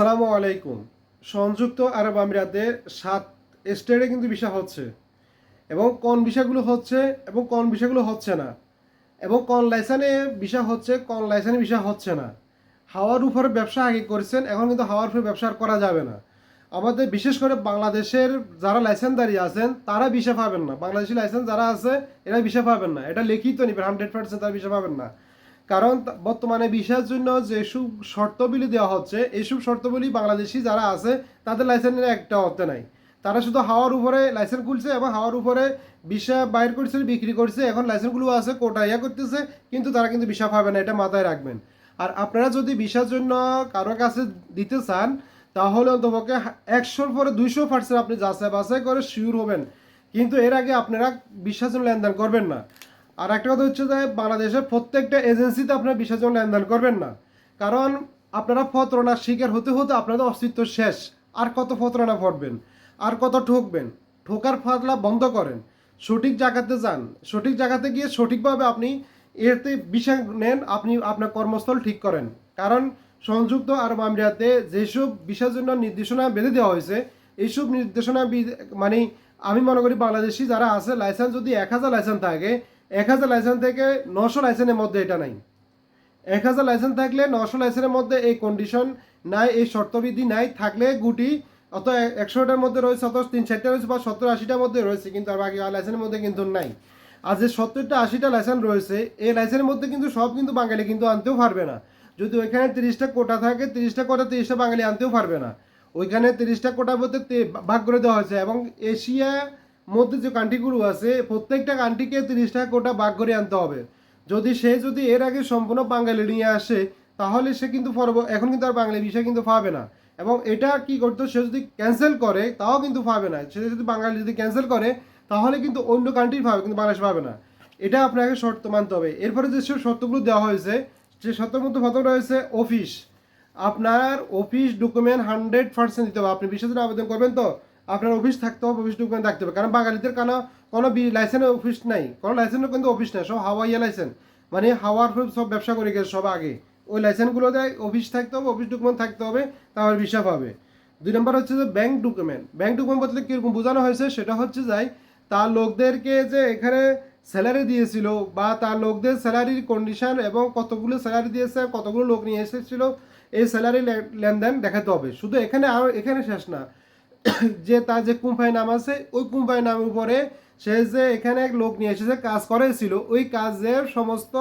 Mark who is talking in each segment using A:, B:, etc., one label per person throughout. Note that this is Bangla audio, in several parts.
A: আসসালামু আলাইকুম। সংযুক্ত আরব আমিরাতে সাত স্টেটে কিন্তু ভিসা হচ্ছে। এবং কোন ভিসাগুলো হচ্ছে এবং কোন ভিসাগুলো হচ্ছে না। এবং কোন লাইসেন্সে ভিসা হচ্ছে, কোন লাইসেন্সে ভিসা হচ্ছে না। হাওয়ার উপরে ব্যবসা আগে করেছেন, এখন কিন্তু হাওয়ার উপরে ব্যবসা আর করা যাবে না। আমাদের বিশেষ করে বাংলাদেশের যারা লাইসেন্সদারি আছেন, তারা ভিসা পাবেন না। বাংলাদেশি লাইসেন্স যারা আছে, এরা ভিসা পাবেন না। এটা লিখিত নিবেন হান্ড্রেড পার্সেন্ট তারা ভিসা পাবেন না। কারণ বর্তমানে ভিসার জন্য যেসব শর্তগুলি দেওয়া হচ্ছে এইসব শর্তগুলি বাংলাদেশি যারা আছে, তাদের লাইসেন্সের একটা অর্থে নাই। তারা শুধু হাওয়ার উপরে লাইসেন্স খুলছে এবং হাওয়ার উপরে ভিসা বাইর করছে, বিক্রি করছে। এখন লাইসেন্সগুলো আছে, কোটা ইয়া করতেছে, কিন্তু তারা কিন্তু ভিসা পাবে না, এটা মাথায় রাখবেন। আর আপনারা যদি ভিসার জন্য কারোর কাছে দিতে চান, তাহলে অন্তপক্ষে একশোর পরে দুইশো পার্সেন্ট আপনি যাচাই বাছাই করে শিওর হবেন। কিন্তু এর আগে আপনারা বিশ্বাস লেনদেন করবেন না। আর একটা কথা হচ্ছে যে বাংলাদেশের প্রত্যেকটা এজেন্সিতে আপনারা বিশ্বাস জন্য লেনদেন করবেন না। কারণ আপনারা প্রতারণার শিকার হতে হতে আপনাদের অস্তিত্ব শেষ। আর কত প্রতারণা পড়বেন আর কত ঠকবেন? ঠোকার ফাতলা বন্ধ করেন। সঠিক জায়গাতে যান। সঠিক জায়গাতে গিয়ে সঠিকভাবে আপনি এতে বিষয় নেন, আপনি আপনার কর্মস্থল ঠিক করেন। কারণ সংযুক্ত আরব আমিরাতে যেসব বিষয়ের জন্য নির্দেশনা বেঁধে দেওয়া হয়েছে, এইসব নির্দেশনা মানে আমি মনে করি বাংলাদেশি যারা আছে লাইসেন্স যদি এক হাজার লাইসেন্স থাকে এক হাজার লাইসেন্স থেকে নশো লাইসেন্সের মধ্যে এটা নাই। এক হাজার লাইসেন্স থাকলে নশো লাইসেন্সের মধ্যে এই কন্ডিশন নাই, এই শর্তবিধি নাই, থাকলে গুটি অত একশোটার মধ্যে রয়েছে অত তিন চারটা রয়েছে বা সত্তর আশিটার মধ্যে রয়েছে, কিন্তু আর বাকি লাইসেন্সের মধ্যে কিন্তু নাই। আর যে সত্তরটা আশিটা লাইসেন্স রয়েছে, এই লাইসেন্সের মধ্যে কিন্তু সব কিন্তু বাঙালি কিন্তু আনতেও পারবে না। যদি ওইখানে তিরিশটা কোটা থাকে, তিরিশটা কোটা তিরিশটা বাঙালি আনতেও পারবে না। ওইখানে তিরিশটা কোটার মধ্যে ভাগ করে দেওয়া হয়েছে এবং এশিয়া মধ্যে যে কান্ট্রিগুলো আছে, প্রত্যেকটা কান্ট্রিকে তিরিশটা কোটা ভাগ করে আনতে হবে। যদি সে যদি এর আগে সম্পূর্ণ বাঙালি নিয়ে আসে, তাহলে সে কিন্তু এখন কিন্তু আর বাঙালি বিষয় কিন্তু পাবে না। এবং এটা কি করতো, সে যদি ক্যান্সেল করে, তাও কিন্তু পাবে না। সে যদি বাঙালি যদি ক্যান্সেল করে, তাহলে কিন্তু অন্য কান্ট্রি পাবে, কিন্তু বাংলাদেশ পাবে না। এটা আপনাকে শর্ত মানতে হবে। এরপরে যে সব শর্তগুলো দেওয়া হয়েছে সে শর্তের মধ্যে প্রথম রয়েছে অফিস আপনার অফিস ডকুমেন্ট হান্ড্রেড পার্সেন্ট দিতে হবে। আপনি বিশেষ আবেদন করবেন তো? আপনার অফিস থাকতে হবে অফিস ডকুমেন্ট থাকতে হবে। কারণ বাঙালিদের কোনো কোনো লাইসেন্স অফিস নাই। কোনো লাইসেন্সের কিন্তু অফিস নাই, সব হাওয়াইয়া লাইসেন্স মানে হাওয়ার সব ব্যবসা করে গেছে সব আগে। ওই লাইসেন্সগুলোতে অফিস থাকতে হবে অফিস ডকুমেন্ট থাকতে হবে তাহলে ভিসা পাবে। দুই নম্বর হচ্ছে যে ব্যাংক ডকুমেন্ট ব্যাংক ডকুমেন্ট বলতে কীরকম বোঝানো হয়েছে, সেটা হচ্ছে যাই তার লোকদেরকে যে এখানে স্যালারি দিয়েছিল বা তার লোকদের স্যালারির কন্ডিশন এবং কতগুলো স্যালারি দিয়েছে, কতগুলো লোক নিয়ে এসেছিল, এই স্যালারি লেনদেন দেখাতে হবে। শুধু এখানে আর, এখানে শেষ না। যে তার যে কোম্পানির নাম আছে, ওই কোম্পানির নামের উপরে সে যে এখানে এক লোক নিয়ে এসেছে কাজ করেছিল, ওই কাজের সমস্ত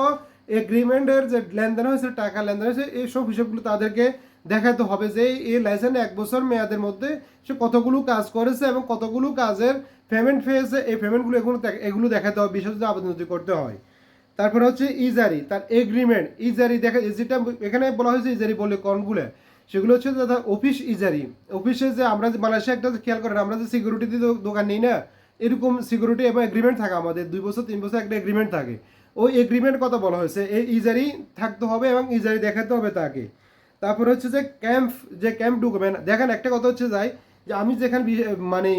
A: এগ্রিমেন্টের যে লেনদেন হয়েছে, টাকা লেনদেন হয়েছে এইসব হিসেবগুলো তাদেরকে দেখাতে হবে যে এই লাইসেন্স এক বছর মেয়াদের মধ্যে সে কতগুলো কাজ করেছে এবং কতগুলো কাজের পেমেন্ট পেয়েছে, এই পেমেন্টগুলো এগুলো এগুলো দেখাতে হবে, বিশেষ আবেদন করতে হয়। তারপরে হচ্ছে ইজারি, তার এগ্রিমেন্ট ইজারি দেখা যেটা এখানে বলা হয়েছে ইজারি বলে কোনগুলো? সেগুলো হচ্ছে দাদা অফিস ইজারি। অফিসে যে আমরা যে মালয়েশিয়া একটা খেয়াল করেন, আমরা যে সিকিউরিটি দোকান নিই না, এরকম সিকিউরিটি এবং এগ্রিমেন্ট থাকে আমাদের, দুই বছর, তিন বছর একটা এগ্রিমেন্ট থাকে। ওই এগ্রিমেন্ট কথা বলা হয়েছে। এই ইজারি থাকতে হবে এবং ইজারি দেখাতে হবে তাকে। তারপর হচ্ছে যে ক্যাম্প যে ক্যাম্প ডকুমেন্ট দেখেন একটা কথা হচ্ছে যাই, যে আমি যেখানে মানে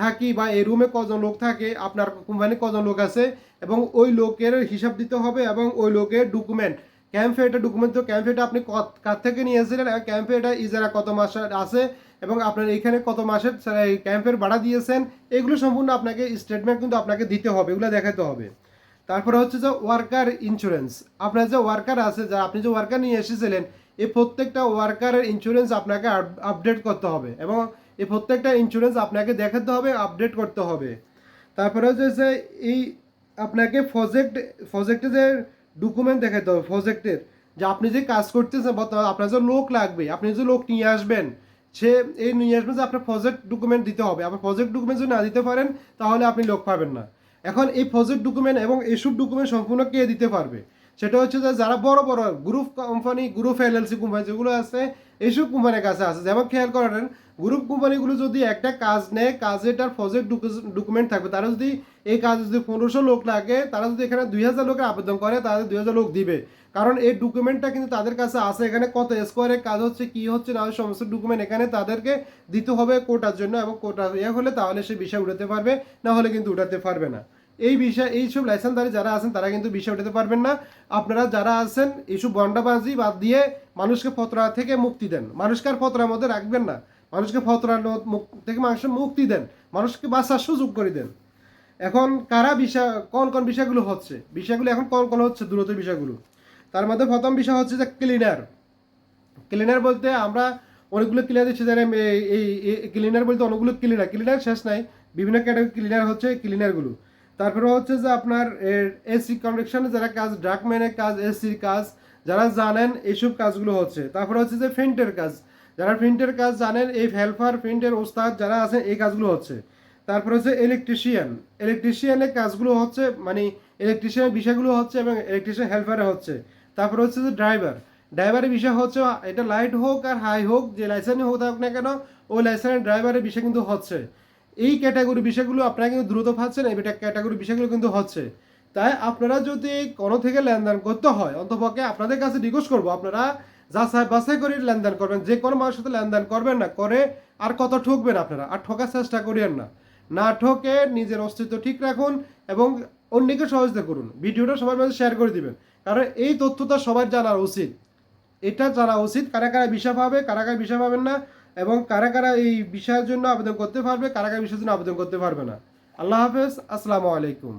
A: থাকি বা এই রুমে কজন লোক থাকে, আপনার কোম্পানি কজন লোক আছে, এবং ওই লোকের হিসাব দিতে হবে এবং ওই লোকের ডকুমেন্ট ক্যাম্পে এটা ডকুমেন্ট তো ক্যাম্পে এটা আপনি কার থেকে নিয়ে এসেছিলেন? ক্যাম্পে এটা ইজারা কত মাস আছে? এবং আপনার এখানে কত মাসের এই ক্যাম্পের ভাড়া দিয়েছেন? এগুলো সম্পূর্ণ আপনাকে স্টেটমেন্ট কিন্তু আপনাকে দিতে হবে, এগুলো দেখাতে হবে। তারপরে হচ্ছে যে ওয়ার্কার ইন্স্যুরেন্স আপনার যে ওয়ার্কার আছে, যা আপনি যে ওয়ার্কার নিয়ে এসেছিলেন, এই প্রত্যেকটা ওয়ার্কারের ইন্স্যুরেন্স আপনাকে আপডেট করতে হবে এবং এই প্রত্যেকটা ইন্স্যুরেন্স আপনাকে দেখাতে হবে আপডেট করতে হবে। তারপরে হচ্ছে যে এই আপনাকে প্রজেক্ট প্রজেক্টে যে ডকুমেন্ট দেখাইতে হবে প্রজেক্টের যে আপনি যে কাজ করতেছেন, বর্তমানে আপনার যে লোক লাগবে, আপনি যে লোক নিয়ে আসবেন, সে এই নিয়ে আসবেন যে আপনার প্রজেক্ট ডকুমেন্ট দিতে হবে। আপনার প্রজেক্ট ডকুমেন্ট যদি না দিতে পারেন, তাহলে আপনি লোক পাবেন না। এখন এই প্রজেক্ট ডকুমেন্ট এবং এইসব ডকুমেন্ট সম্পূর্ণ কে দিতে পারবে? সেটা হচ্ছে যে যারা বড় বড় group company group LLC company যেগুলো আছে, এইসব কোম্পানির কাছে আছে। যেমন খেয়াল করেন গ্রুপ কোম্পানিগুলো যদি একটা কাজ নেয় কাজেটার প্রজেক্ট ডকুমেন্ট থাকবে, তারা যদি এই কাজ যদি পনেরোশো লোক লাগে, তারা যদি এখানে দুই হাজার লোকের আবেদন করে তাদের দুই হাজার লোক দিবে। কারণ এই ডকুমেন্টটা কিন্তু তাদের কাছে আছে, এখানে কত স্কোয়ারের কাজ হচ্ছে, কি হচ্ছে, না সমস্ত ডকুমেন্ট এখানে তাদেরকে দিতে হবে কোটার জন্য এবং কোটা ইয়ে হলে তাহলে সে বিষয় উঠাতে পারবে, না হলে কিন্তু উঠাতে পারবে না। এই বিষয় এইসব লাইসেন্সধারী যারা আছেন, তারা কিন্তু বিষয় উঠাতে পারবেন না। আপনারা যারা আছেন এইসব বন্ডাবাজি বাদ দিয়ে মানুষকে ফতরা থেকে মুক্তি দেন। মানুষকে আর ফতরার মধ্যে রাখবেন না। মানুষকে ফতরার থেকে মানুষের মুক্তি দেন। মানুষকে বাঁচার সুযোগ করে দেন। এখন কারা বিষয়, কোন কোন বিষয়গুলো হচ্ছে? বিষয়গুলো এখন কোন কোন হচ্ছে? দ্রুত বিষয়গুলো। তার মধ্যে প্রথম বিষয় হচ্ছে যে ক্লিনার। ক্লিনার বলতে আমরা অনেকগুলো ক্লিনার দিচ্ছি যেন এই ক্লিনার বলতে অনেকগুলো ক্লিনার। ক্লিনার শেষ নাই। বিভিন্ন ক্যাটাগরি ক্লিনার হচ্ছে ক্লিনারগুলো। তারপরে হচ্ছে যে আপনার এসি কনভেকশনে যারা কাজ ড্রাকম্যানের কাজ এসির কাজ, যারা জানেন এইসব কাজগুলো হচ্ছে। তারপরে হচ্ছে যে ফিন্টের কাজ, যারা প্রিন্টের কাজ জানেন, এই হেল্পার প্রিন্টের ওস্তাদ যারা আছেন, এই কাজগুলো হচ্ছে। তারপরে হচ্ছে ইলেকট্রিশিয়ান ইলেকট্রিশিয়ানের কাজগুলো হচ্ছে মানে ইলেকট্রিশিয়ানের বিষয়গুলো হচ্ছে এবং ইলেকট্রিশিয়ান হেল্পারে হচ্ছে। তারপরে হচ্ছে যে ড্রাইভার ড্রাইভারের বিষয় হচ্ছে, এটা লাইট হোক আর হাই হোক, যে লাইসেন্স হোক থাকুক না কেন, ওই লাইসেন্সের ড্রাইভারের বিষয় কিন্তু হচ্ছে। এই ক্যাটাগরি বিষয়গুলো আপনারা কিন্তু দ্রুত পাচ্ছেন, এই ক্যাটাগরি বিষয়গুলো কিন্তু হচ্ছে। তাই আপনারা যদি কোনো থেকে লেনদেন করতে হয়, অন্তপক্ষে আপনাদের কাছে রিকোয়েস্ট করব, আপনারা যাচাই বাছাই করে লেনদেন করবেন, যে কোনো মানুষের সাথে লেনদেন করবেন না, করে আর কত ঠকবেন আপনারা, আর ঠকার চেষ্টা করিয়েন না। না ঠকে নিজের অস্তিত্ব ঠিক রাখুন এবং অন্যকে সহযোগিতা করুন। ভিডিওটা সবার মাঝে শেয়ার করে দিবেন। কারণ এই তথ্যটা সবার জানা উচিত। এটা জানা উচিত, কারা কারা বিষয় পাবে, কারা কারা বিষয় পাবেন না এবং কারা কারা এই বিষয়ের জন্য আবেদন করতে পারবে, কারা কারা বিষয়ের জন্য আবেদন করতে পারবে না। আল্লাহ হাফেজ, আসসালামু আলাইকুম।